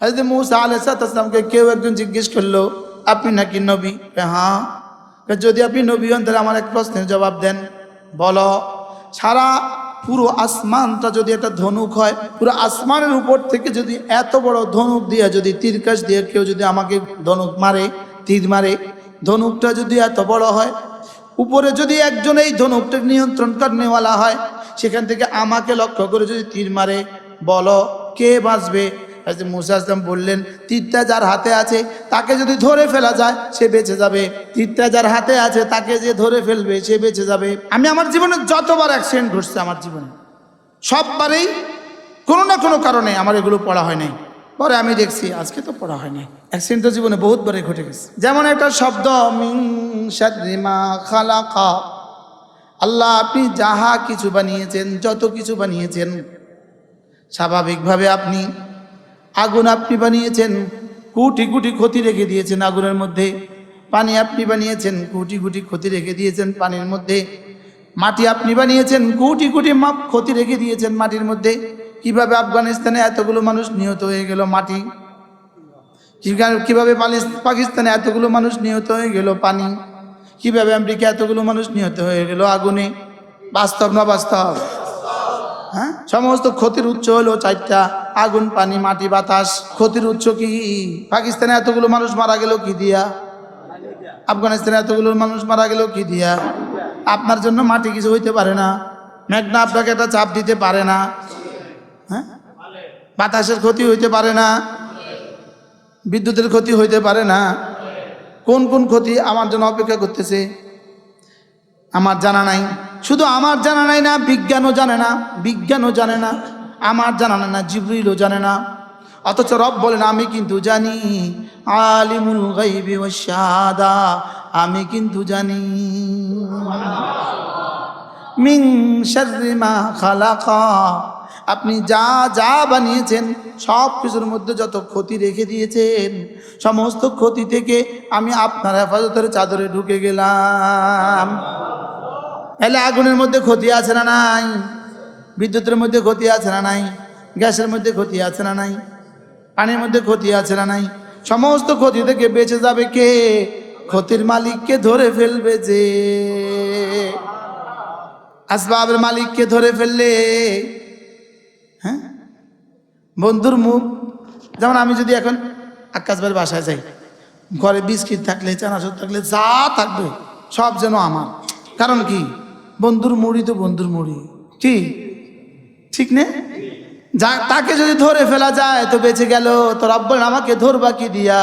হজরত মুসা আলাইসালামকে কেউ একজন জিজ্ঞেস করল, আপনি নাকি নবী? হ্যাঁ। যদি আপনি নবী হন, তাহলে আমার এক প্রশ্নের জবাব দেন। বলো। সারা পুরো আসমানটা যদি একটা ধনুক হয়, পুরো আসমানের উপর থেকে যদি এত বড় ধনুক দিয়ে যদি তীরকাশ দিয়ে কেউ যদি আমাকে ধনুক মারে, তীর মারে, ধনুকটা যদি এত বড় হয়, উপরে যদি একজন এই ধনুকটা নিয়ন্ত্রণ করেনেওয়ালা হয়, সেখান থেকে আমাকে লক্ষ্য করে যদি তীর মারে, বলো, কে বাঁচবে? হযরত মুসা আসলাম বললেন, তীরটা যার হাতে আছে, তাকে যদি ধরে ফেলা যায়, সে বেঁচে যাবে। তীরটা যার হাতে আছে, তাকে যে ধরে ফেলবে, সে বেঁচে যাবে। আমি আমার জীবনে যতবার অ্যাক্সিডেন্ট ঘটছে আমার জীবনে, সববারেই কোনো না কোনো কারণে আমার এগুলো পড়া হয় নাই। পরে আমি দেখছি, আজকে তো পড়া হয় নাই। অ্যাক্সিডেন্ট তো জীবনে বহুতবারই ঘটে গেছে। যেমন একটা শব্দ আল্লাহ আপনি যাহা কিছু বানিয়েছেন, যত কিছু বানিয়েছেন, স্বাভাবিকভাবে আপনি আগুন আপনি বানিয়েছেন, কোটি কোটি ক্ষতি রেখে দিয়েছেন আগুনের মধ্যে। পানি আপনি বানিয়েছেন, কুটি কোটি ক্ষতি রেখে দিয়েছেন পানির মধ্যে। মাটি আপনি বানিয়েছেন, কোটি কোটি মাপ ক্ষতি রেখে দিয়েছেন মাটির মধ্যে। কীভাবে আফগানিস্তানে এতগুলো মানুষ নিহত হয়ে গেল মাটি? কিভাবে- পাকিস্তানে এতগুলো মানুষ নিহত হয়ে গেল পানি? কীভাবে আমেরিকা এতগুলো মানুষ নিহত হয়ে গেল আগুনে? বাস্তব না বাস্তব? হ্যাঁ? সমস্ত ক্ষতির উৎস হলো চারটা। আগুন, পানি, মাটি, বাতাস, ক্ষতির উৎস কি? পাকিস্তানে এতগুলো মানুষ মারা গেল কি দিয়া? আফগানিস্তানে এতগুলো মানুষ মারা গেল কি দিয়া? আপনার জন্য মাটি কিছু হইতে পারে না। মেঘনা আপনাকে একটা চাপ দিতে পারে না। হ্যাঁ? বাতাসের ক্ষতি হইতে পারে না। বিদ্যুতের ক্ষতি হইতে পারে না। কোন কোন ক্ষতি আমার জন্য অপেক্ষা করতেছে? আমার জানা নাই। শুধু আমার জানা নাই না, বিজ্ঞানও জানে না, বিজ্ঞানও জানে না। আমার জানা না জিবরিলও জানে না। অথচ রব বলেন, আমি কিন্তু জানি, আলিমুল গাইবি ওয়াশ শাহাদা, আমি কিন্তু জানি। মিং শাররি মা খালাকা, আপনি যা যা বানিয়েছেন, সব কিছুর মধ্যে যত ক্ষতি রেখে দিয়েছেন, সমস্ত ক্ষতি থেকে আমি আপনার হেফাজতের চাদরে ঢুকে গেলাম। এলে আগুনের মধ্যে ক্ষতি আছে না নাই? বিদ্যুতের মধ্যে ক্ষতি আছে না নাই? গ্যাসের মধ্যে ক্ষতি আছে না নাই? পানির মধ্যে ক্ষতি আছে না নাই? সমস্ত ক্ষতি থেকে বেঁচে যাবে কে? ক্ষতির মালিককে ধরে ফেলবে যে। আসবাবের মালিককে ধরে ফেললে। হ্যাঁ? বন্ধুর মুখ। যেমন আমি যদি এখন আকাশবার বাসায় যাই, ঘরে বিস্কিট থাকলে, চানাচুর থাকলে, যা থাকবে, সব যেন আমার। কারণ কি? বন্ধুর মুড়ি তো বন্ধুর মুড়ি। কি? ঠিক নে যা তাকে যদি ধরে ফেলা যায় তো বেঁচে গেল তো রব্বল আমাকে ধরবা কি দিয়া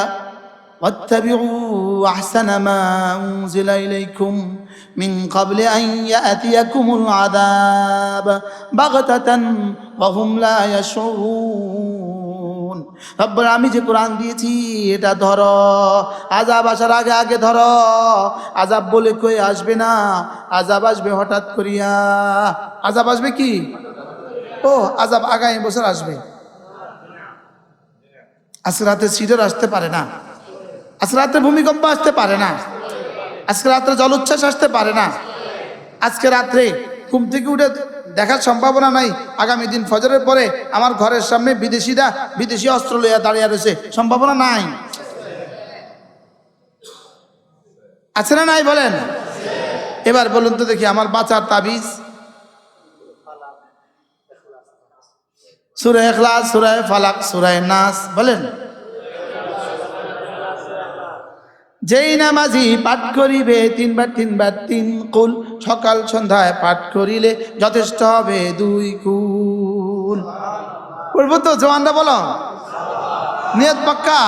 واتبعوا أحسن ما أنزل إليكم من قبل أن يأتيكم العذاب بغتة وهم لا يشعرون রব্বর আমি যে কোরআন দিয়েছি এটা ধরো আজাব আসার আগে আগে ধরো আজাব বলে কই আসবে না আজাব আসবে হঠাৎ করিয়া আজাব আসবে কি ও আজাব আগামী বছর আসবে। আজকে রাতে সিডর আসতে পারে না। আজকে রাতে ভূমিকম্প আসতে পারে না। আজকে রাত্রে জলোচ্ছ্বাস আসতে পারে না। আজকে রাত্রে ঘুম থেকে উঠে দেখার সম্ভাবনা নাই। আগামী দিন ফজরের পরে আমার ঘরের সামনে বিদেশিরা বিদেশি অস্ত্র লইয়া দাঁড়িয়ে রয়েছে। সম্ভাবনা নাই। আছে না নাই বলেন? এবার বলুন তো দেখি, আমার বাঁচার তাবিজ সুরায় এখলাস সুরায় ফালাক সুরায় নাস, বলেন। যেই নামাজি পাঠ করিবে, তিনবার তিনবার, তিন কুল, সকাল সন্ধ্যায় পাঠ করিলে যথেষ্ট হবে দুই কুল। পড়ব তো জওয়ানরা বলো। নিয়ত পাক্কা?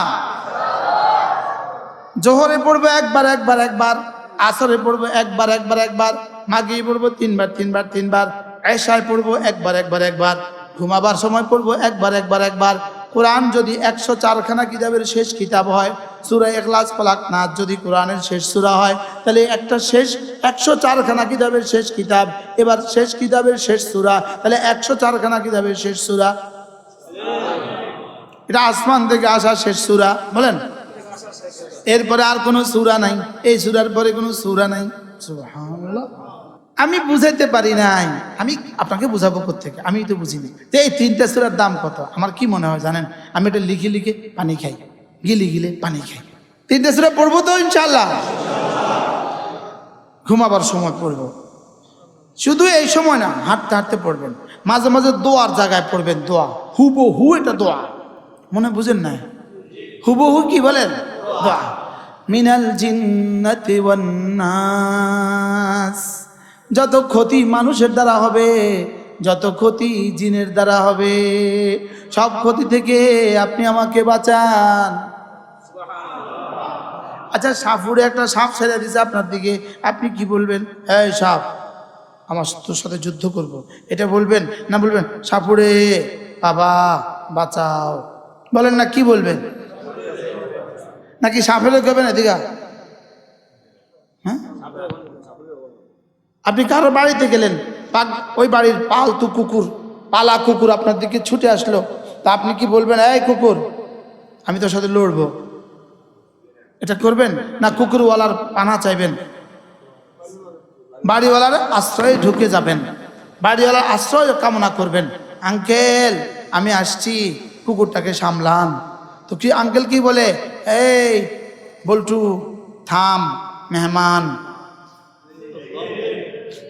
জোহরে পড়ব একবার একবার একবার। আসরে পড়ব একবার একবার একবার। মাগিয়ে পড়ব তিনবার তিনবার তিনবার। এশায় পড়ব একবার একবার একবার। ঘুমাবার সময় পড়ব, একবার একবার একবার। কোরআন যদি একশো চারখানা কিতাবের শেষ কিতাব হয়, সুরা এখলাস পালাক নাথ যদি কোরআনের শেষ সুরা হয়, তাহলে একটা শেষ, একশো চারখানা কিতাবের শেষ কিতাব, এবার শেষ কিতাবের শেষ সুরা, তাহলে একশো চারখানা কিতাবের শেষ সুরা। এটা আসমান থেকে আসা শেষ সুরা, বলেন? এরপরে আর কোনো সুরা নাই, এই সুরার পরে কোনো সুরা নাই। সুবহানাল্লাহ। আমি বুঝাইতে পারি নাই। আমি আপনাকে বুঝাবো থেকে আমি তো বুঝিনি। যে এই তিনটা সুরার দাম কত? আমার কি মনে হয় জানেন? আমি এটা লিখে লিখে পানি খাই। গিলে গিলে পানি খাই। তিনটা সুরা পড়ব তো ইনশাল্লাহ ঘুমাবার সময় পড়ব। শুধু এই সময় না, হাঁটতে হাঁটতে পড়বেন। মাঝে মাঝে দোয়ার জায়গায় পড়বেন দোয়া। হুবো হু এটা দোয়া। মনে বুঝেন না হুবো হু কি বলেন? দোয়া। মিনাল জিন্নাতি ওয়ান নাস। যত ক্ষতি মানুষের দ্বারা হবে যত ক্ষতি জিনের দ্বারা হবে সব ক্ষতি থেকে আপনি আমাকে বাঁচান। আচ্ছা সাপুরে একটা সাপ ছেড়ে দিছে আপনার দিকে আপনি কি বলবেন? হ্যাঁ সাপ আমার তোর সাথে যুদ্ধ করব। এটা বলবেন না বলবেন? সাপুরে বাবা বাঁচাও। বলেন না কি বলবেন? নাকি সাপেরও এদিকা? হ্যাঁ আপনি কারও বাড়িতে গেলেন ওই বাড়ির পালতু কুকুর, পালা কুকুর আপনার দিকে ছুটে আসলো। তা আপনি কি বলবেন, এই কুকুর, আমি তোর সাথে লড়বো। এটা করবেন না কুকুরওয়ালার পানা চাইবেন? বাড়িওয়ালার আশ্রয়ে ঢুকে যাবেন। বাড়িওয়ালার আশ্রয় কামনা করবেন। আঙ্কেল, আমি আসছি, কুকুরটাকে সামলান। তো কি আঙ্কেল কি বলে, এই, বল্টু, থাম, মেহমান।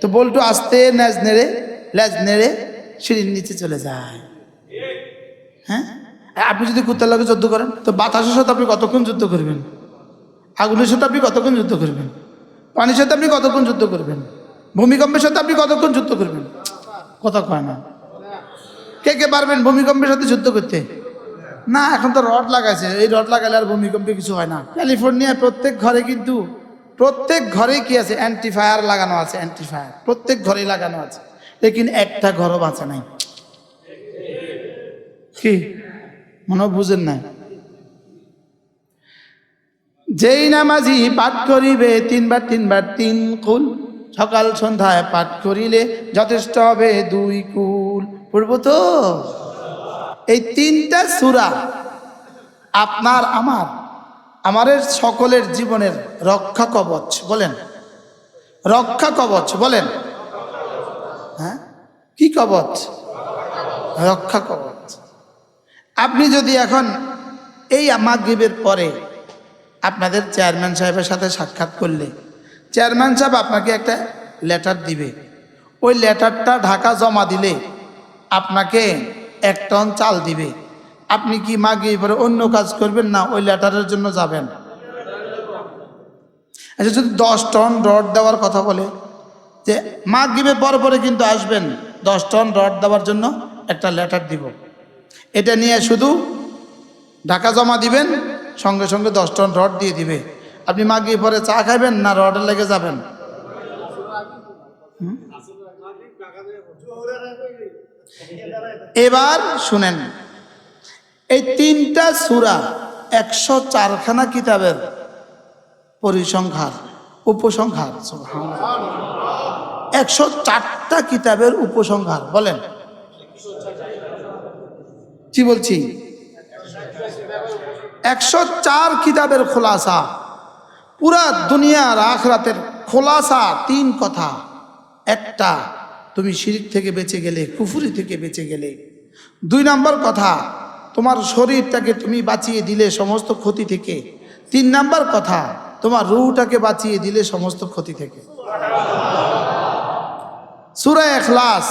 তো বল্টু আসতে ল্যাজ নেড়ে ল্যাজ নেড়ে সিঁড়ির নিচে চলে যায়। হ্যাঁ? আপনি যদি কুত্তার লাগে যুদ্ধ করেন, তো বাতাসের সাথে আপনি কতক্ষণ যুদ্ধ করবেন? আগুনের সাথে আপনি কতক্ষণ যুদ্ধ করবেন? পানির সাথে আপনি কতক্ষণ যুদ্ধ করবেন? ভূমিকম্পের সাথে আপনি কতক্ষণ যুদ্ধ করবেন? কথা কয় না। কে কে পারবেন ভূমিকম্পের সাথে যুদ্ধ করতে? না, এখন তো রড লাগাইছে। এই রড লাগালে আর ভূমিকম্পে কিছু হয় না। ক্যালিফোর্নিয়ায় প্রত্যেক ঘরে কিন্তু প্রত্যেক ঘরেই কি আছে? অ্যান্টিফায়ার লাগানো আছে অ্যান্টিফায়ার প্রত্যেক ঘরেই লাগানো আছে। লেকিন একটা ঘরও বাঁচে নাই। কি? মনে বুঝেন নাই। যেই নামাজি পাঠ করিবে, তিনবার তিনবার, তিন কুল। সকাল, সন্ধ্যায় পাঠ করিলে যথেষ্ট হবে দুই কুল। পড়ব তো? এই তিনটা সুরা আপনার, আমার আমাদের সকলের জীবনের রক্ষা কবচ বলেন। রক্ষা কবচ বলেন। হ্যাঁ? কি কবচ? রক্ষা কবচ। আপনি যদি এখন এই মাগরিবের পরে আপনাদের চেয়ারম্যান সাহেবের সাথে সাক্ষাৎ করলে, চেয়ারম্যান সাহেব আপনাকে একটা লেটার দিবে। ওই লেটারটা ঢাকা জমা দিলে আপনাকে এক টন চাল দিবে। আপনি কি মাগিয়ে পরে অন্য কাজ করবেন না? ওই লেটারের জন্য যাবেন। আচ্ছা যদি দশ টন রড দেওয়ার কথা বলে, যে মাগিবের পরে পরে কিন্তু আসবেন। দশ টন রড দেওয়ার জন্য একটা লেটার দিব। এটা নিয়ে শুধু ঢাকা জমা দিবেন, সঙ্গে সঙ্গে দশ টন রড দিয়ে দিবে। আপনি মাগিয়ে পরে চা খাবেন না রডের লেগে যাবেন? এবার শুনেন এই তিনটা সুরা একশো চারখানা কিতাবের পরিসংখ্যার উপসংহার একশো চারটা কিতাবের উপসংহার, বলেন। কি বলছি? একশো চার কিতাবের খোলাসা, পুরা দুনিয়ার আখরাতের খোলাসা তিন কথা। একটা, তুমি শিরিক থেকে বেঁচে গেলে, কুফুরি থেকে বেঁচে গেলে। দুই নাম্বার কথা তোমার শরীরটাকে তুমি বাঁচিয়ে দিলে সমস্ত ক্ষতি থেকে। তিন নাম্বার কথা, তোমার রুটাকে বাঁচিয়ে দিলে সমস্ত ক্ষতি থেকে। সুরা এখলাস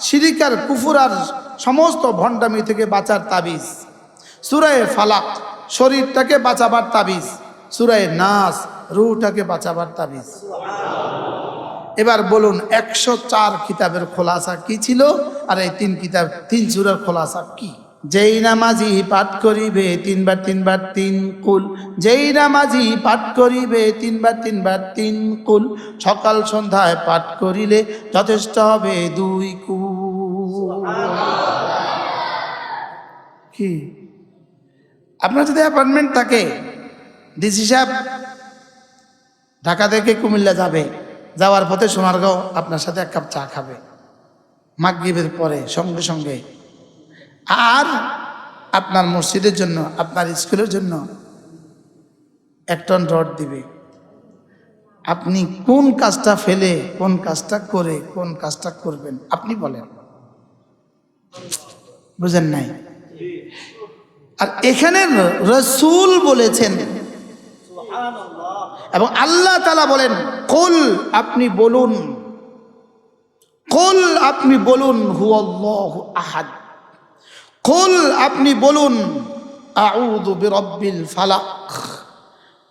শিরিকার কুফুর আর সমস্ত ভণ্ডামি থেকে বাঁচার তাবিজ। সুরায় ফালাক, শরীরটাকে বাঁচাবার তাবিজ। সুরায় নাস রুটাকে বাঁচাবার তাবিজ। এবার বলুন, একশো চার কিতাবের খোলাসা কি ছিল? আর এই তিন কিতাব, তিন সুরের খোলাসা কি? যেই নামাজি পাঠ করিবে তিনবার তিনবার, তিন কুল। যেই নামাজি পাঠ করিবে তিনবার তিনবার, তিন কুল। সকাল সন্ধ্যায় পাঠ করিলে যথেষ্ট হবে দুই কুল। কি? আপনার যদি অ্যাপার্টমেন্ট থাকে ডিসি সাহেব ঢাকা থেকে কুমিল্লা যাবে, যাওয়ার পথে সোনারগাঁও আপনার সাথে এক কাপ চা খাবে। মাগরিবের পরে সঙ্গে সঙ্গে আর আপনার মসজিদের জন্য, আপনার স্কুলের জন্য এক টন রড দিবে। আপনি কোন কাজটা ফেলে, কোন কাজটা করে, কোন কাজটা করবেন, আপনি বলেন। বুঝেন নাই? আর এখানে রসুল বলেছেন, এবং আল্লাহ তালা বলেন, কুল আপনি বলুন, কুল আপনি বলুন হু আহাদ। কুল, আপনি বলুন, আউযু বিরাব্বিল ফালাক।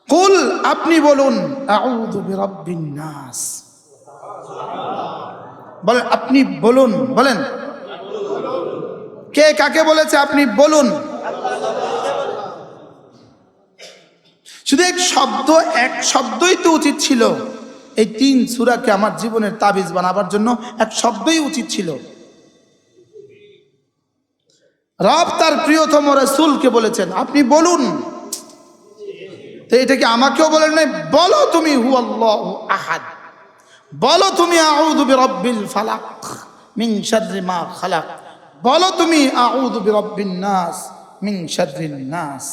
কুল, আপনি বলুন, আউযু বিরাব্বিন নাস। বলেন, আপনি বলুন, বলেন। কে কাকে বলেছে, আপনি বলুন। শুধু এক শব্দ, এক শব্দই তো উচিত ছিল। এই তিন সুরাকে আমার জীবনের তাবিজ বানাবার জন্য এক শব্দই উচিত ছিল। রব তার প্রিয়তম রসুলকে বলেছেন, আপনি বলুন। তো এটা কি আমাকেও বলেন নাই? বলো তুমি হু আল্লাহ আহাদ। বলো তুমি আউযু বিরাব্বিল ফালাক মিন শাররি মা খালাক। বলো তুমি আউযু বিরাব্বিন নাস মিন শাররিন নাস।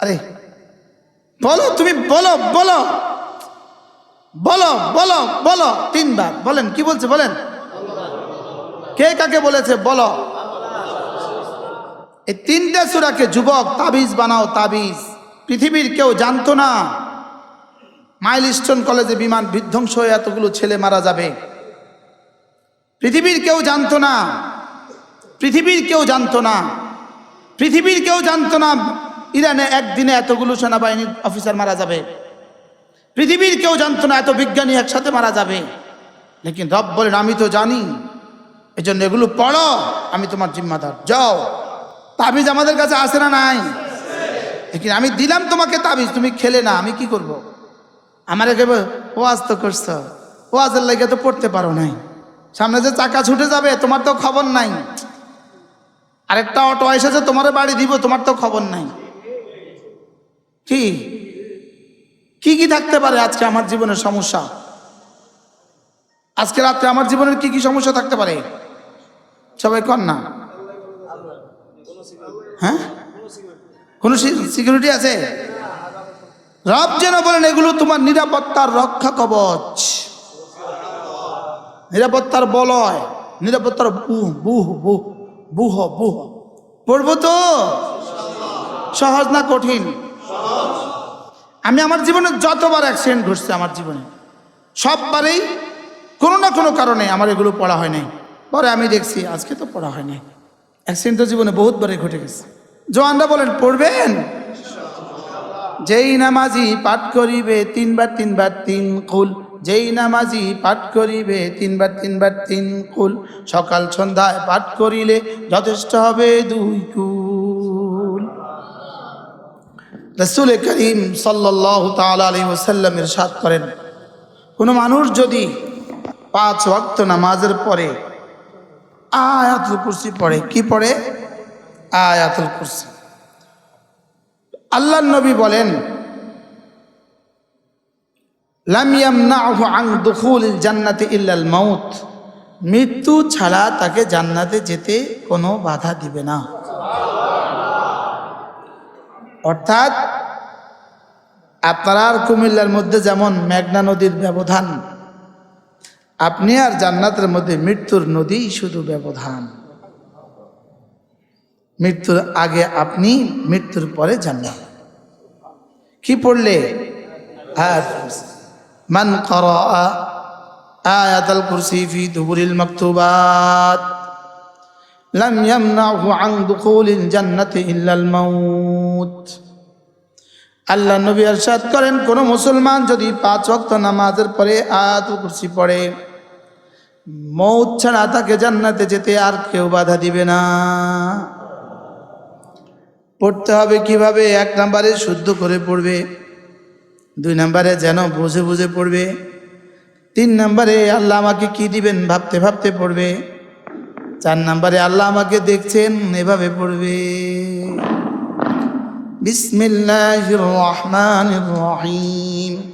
আরে, বলো তুমি, বলো বলো। বলো বলো বলো। তিনবার। বলেন, কি বলছে বলেন? কে কাকে বলেছে? বলো। এই তিনটা সুরাকে যুবক তাবিজ বানাও, তাবিজ। পৃথিবীর কেউ জানতো না। মাইল স্টোন কলেজে বিমান বিধ্বংস হয়ে এতগুলো ছেলে মারা যাবে। পৃথিবীর কেউ জানতো না। পৃথিবীর কেউ জানতো না। পৃথিবীর কেউ জানতো না ইরানে একদিনে এতগুলো সেনাবাহিনীর অফিসার মারা যাবে। পৃথিবীর কেউ জানতো না এত বিজ্ঞানী একসাথে মারা যাবে। লেকিন রব বলেন, আমি তো জানি। এই জন্য এগুলো পড়ো। আমি তোমার জিম্মাদার। যাও। তাবিজ আমাদের কাছে আসে না নাই? আমি দিলাম তোমাকে তাবিজ, তুমি খেলে না, আমি কি করব। আমার একে ওয়াজ তো করছ, ওয়াজের লাগে তো পড়তে পারো নাই। সামনে যে চাকা ছুটে যাবে, তোমার তো খবর নাই। আরেকটা অটো এসেছে, তোমার বাড়ি দিব, তোমার তো খবর নাই। কি? কি কি থাকতে পারে আজকে আমার জীবনের সমস্যা? আজকে রাত্রে আমার জীবনের কি কি সমস্যা থাকতে পারে? সবাই কর না। হ্যাঁ? কোনো সিকিউরিটি আছে? রব যেন বলেন, এগুলো তোমার নিরাপত্তার রক্ষা কবচ। নিরাপত্তার বলয়, নিরাপত্তার বুহ বুহ বুহ বুহ বুহ। পড়ব তো? সহজ না কঠিন? আমি আমার জীবনে যতবার অ্যাক্সিডেন্ট ঘটছে আমার জীবনে, সববারেই কোনো না কোনো কারণে আমার এগুলো পড়া হয় নাই পরে আমি দেখছি, আজকে তো পড়া হয় নাই অ্যাক্সিডেন্ট তো জীবনে বহুতবারই ঘটে গেছে। জোয়ানরা বলেন, পড়বেন? যেই নামাজি পাঠ করিবে তিনবার তিনবার, তিন কুল। যেই নামাজি পাঠ করিবে তিনবার তিনবার, তিন কুল। সকাল সন্ধ্যায় পাঠ করিলে যথেষ্ট হবে দুই কুল। রসুল করিম সাল্লাহ তালা আলী ওসাল্লামের সাত করেন, কোনো মানুষ যদি পাঁচ ওয়াক্ত নামাজের পরে আয়াতুল কুরসি পড়ে। কি পড়ে? আয়াতুল কুরসি। আল্লাহ নবী বলেন মাউত। মৃত্যু ছাড়া তাকে জান্নাতে যেতে কোনো বাধা দিবে না। অর্থাৎ আপনার কুমিল্লার মধ্যে যেমন মেঘনা নদীর ব্যবধান আপনি আর জান্নাতের মধ্যে মৃত্যুর নদী শুধু ব্যবধান। মৃত্যুর আগে আপনি, মৃত্যুর পরে জান্নাত। কি পড়লে? আয়াত মান করা আয়াতাল কুরসি ফি দুবুরিল মাকতুবাত। লাম ইয়ামনাহু আন দুখুলিল জান্নাতি ইল্লাল মাউত। আল্লাহ নবী আরশাদ করেন, কোন মুসলমান যদি পাঁচ ওয়াক্ত নামাজের পরে আয়াতুল কুরসি পড়ে মৌত ছাড়া তাকে জান্নাতে যেতে আর কেউ বাধা দিবে না। পড়তে হবে কীভাবে? এক নাম্বারে শুদ্ধ করে পড়বে, দুই নাম্বারে যেন বুঝে বুঝে পড়বে, তিন নাম্বারে আল্লাহ আমাকে কি দিবেন ভাবতে ভাবতে পড়বে, চার নাম্বারে আল্লাহ আমাকে দেখছেন এভাবে পড়বে। বিসমিল্লাহ রহমান রহিম।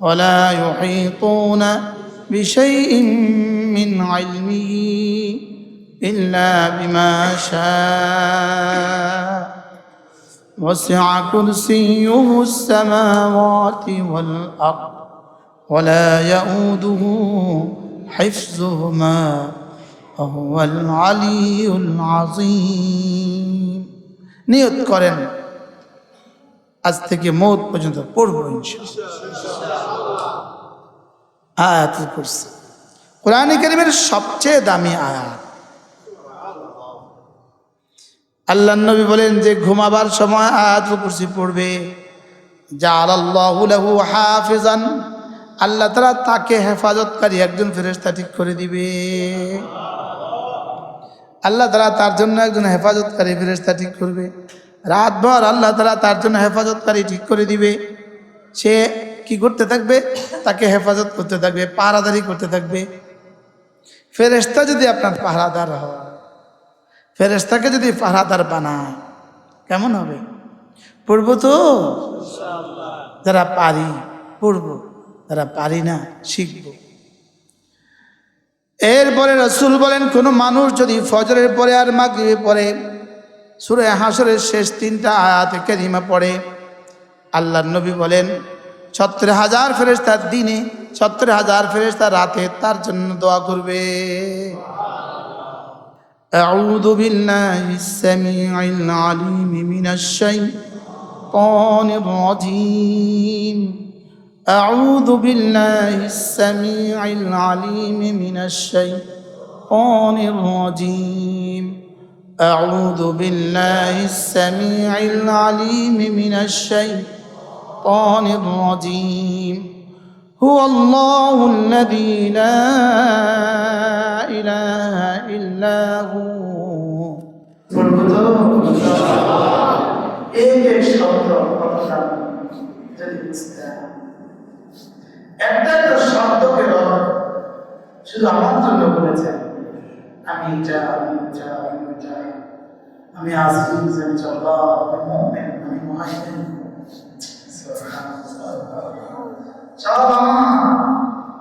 ولا يحيطون بشيء من علمه إلا بما شاء وسع كرسيه السماوات والأرض ولا يؤوده حفظهما وهو العلي العظيم নিয়ত করেন আজ থেকে মৌত পর্যন্ত পড়ব আয়াত পড়ছে। কোরআন করিমের সবচেয়ে দামি আয়াত। আল্লাহ নবী বলেন যে ঘুমাবার সময় আয়াত কুরসি পড়বে। যা হাফিজান। আল্লাহ তারা তাকে হেফাজতকারী একজন ফেরেশতা ঠিক করে দিবে। আল্লাহ তারা তার জন্য একজন হেফাজতকারী ফেরেশতা ঠিক করবে। রাতভর আল্লাহ তারা তার জন্য হেফাজতকারী ঠিক করে দিবে। সে কি করতে থাকবে? তাকে হেফাজত করতে থাকবে, পাহারাদারি করতে থাকবে। ফেরেশতা যদি আপনার পাহারাদার হয় ফেরেস্তাকে যদি পাহারাদার বানায়, কেমন হবে? পড়ব তো? যারা পারি, পড়ব। যারা পারি না, শিখব। এরপরে রসুল বলেন, কোনো মানুষ যদি ফজরের পরে আর মাগরিবে পড়ে সুরে হাসরের শেষ তিনটা আয়াতে কেরিমা পড়ে আল্লাহ নবী বলেন সত্তর হাজার ফেরেস্তার দিনে সত্তর হাজার ফেরেস্তা রাতে তার জন্য দোয়া করবে أعوذ بالله السميع العليم من الشيطان الرجيم أعوذ بالله السميع العليم من الشيطان الرجيم أعوذ بالله السميع العليم من الشيطان الرجيم هو الله الذي لا إله إلا هو একটা একটা শব্দকে শুধু আমার জন্য বলেছেন আমি এটা আমি এটা আমি এটা আমি আজিজ আমি জব্বার আমি মুমিন আমি মুহাইমিন সব আমার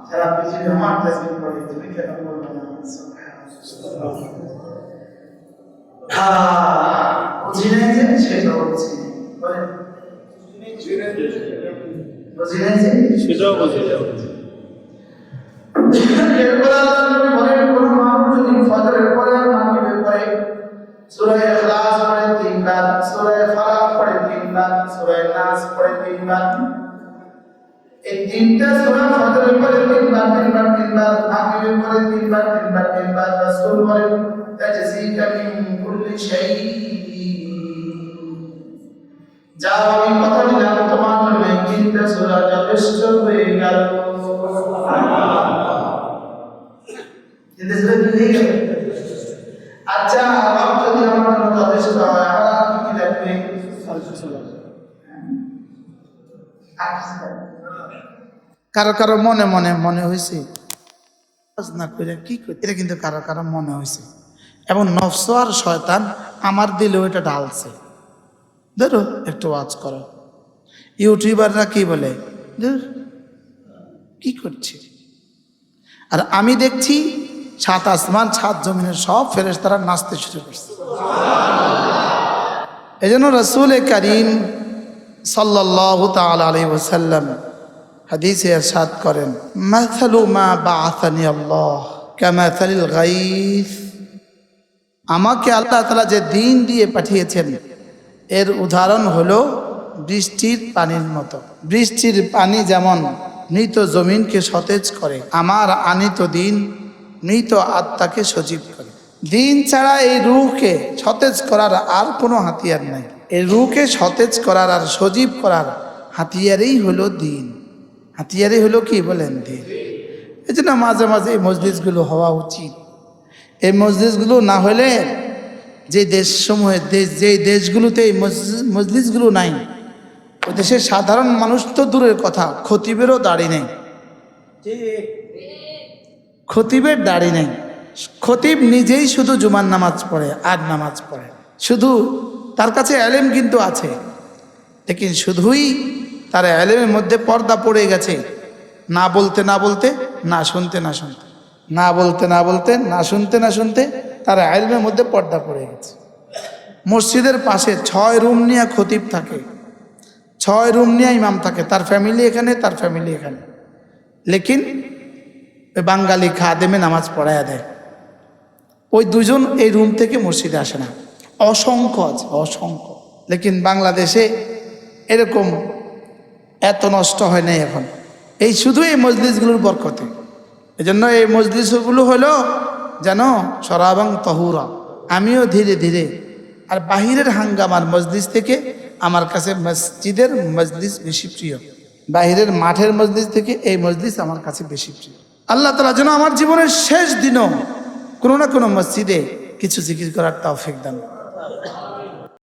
যারা পৃথিবী আমার তাসবিহ করে তুমি কেন বলবে না যে সেটা বুঝি বলেন বুঝি যে সেটাও বোঝা। এরপরে তাজসিকা মিন কুল্লি যাও, আমি কথা দিলাম, তোমার জন্য যথেষ্ট হয়ে গেল। আচ্ছা যদি আমার জন্য যথেষ্ট হয়, আমার আর কি লাগবে কারও কারও মনে মনে মনে হয়েছে না করে কি এটা কিন্তু কারও কারও মনে হয়েছে এবং নফস আর শয়তান আমার দিলেও এটা ঢালছে। ধরো, একটু ওয়াজ করো। ইউটিউবাররা কি বলে? কি করছে? আর আমি দেখছি সাত আসমান, সাত জমিনের সব ফেরেস তারা নাচতে শুরু করছে। এই জন্য রসুল এ করিম সাল্লাহ তাল আলী ওসাল্লাম হাদিসে করেন মা গাইস। আমাকে আল্লাহ তালা যে দিন দিয়ে পাঠিয়েছেন, এর উদাহরণ হলো বৃষ্টির পানির মতো। বৃষ্টির পানি যেমন মৃত জমিনকে সতেজ করে, আমার আনিত দিন মৃত আত্মাকে সজীব করে। দিন ছাড়া এই রুহকে সতেজ করার আর কোনো হাতিয়ার নাই। এই রুহকে সতেজ করার আর সজীব করার হাতিয়ারই হলো দিন। হাতিয়ারই হলো কি বলেন দিন এই জন্য মাঝে মাঝে এই মসজিদগুলো হওয়া উচিত। এই মসজিদগুলো না হলে যে দেশসমূহে দেশ, যে দেশগুলোতে এই মজলিসগুলো নাই, ওই দেশের সাধারণ মানুষ তো দূরের কথা, খতিবেরও দাড়ি নেই। খতিবের দাড়ি নেই। খতিব নিজেই শুধু জুমার নামাজ পড়ে, আর নামাজ পড়ে শুধু তার কাছে অ্যালেম কিন্তু আছে, লেকিন শুধুই তার অ্যালেমের মধ্যে পর্দা পড়ে গেছে। না বলতে না বলতে, না শুনতে না শুনতে। না বলতে না বলতে, না শুনতে না শুনতে তার অ্যালমের মধ্যে পর্দা পড়ে গেছে। মসজিদের পাশে ছয় রুম নিয়ে খতিব থাকে। ছয় রুম নিয়ে ইমাম থাকে। তার ফ্যামিলি এখানে, তার ফ্যামিলি এখানে। লেকিন বাঙালি খাদেমে নামাজ পড়াইয়া দেয়। ওই দুজন এই রুম থেকে মসজিদে আসে না। অসংখ্য আছে, অসংখ্য। লেকিন বাংলাদেশে এরকম এত নষ্ট হয় নাই এখন। এই শুধু এই মজলিসগুলোর বরকতে। এই জন্য এই মজলিসগুলো হলো যেন সরাবাং তহুরা। আমিও ধীরে ধীরে আর বাহিরের হাঙ্গামার মজলিস থেকে আমার কাছে মসজিদের মজলিস বেশি প্রিয়। বাহিরের মাঠের মজলিস থেকে এই মজলিস আমার কাছে বেশি প্রিয়। আল্লাহ তালা যেন আমার জীবনের শেষ দিনও কোনো না কোনো মসজিদে কিছু জিকির করার তৌফিক দান।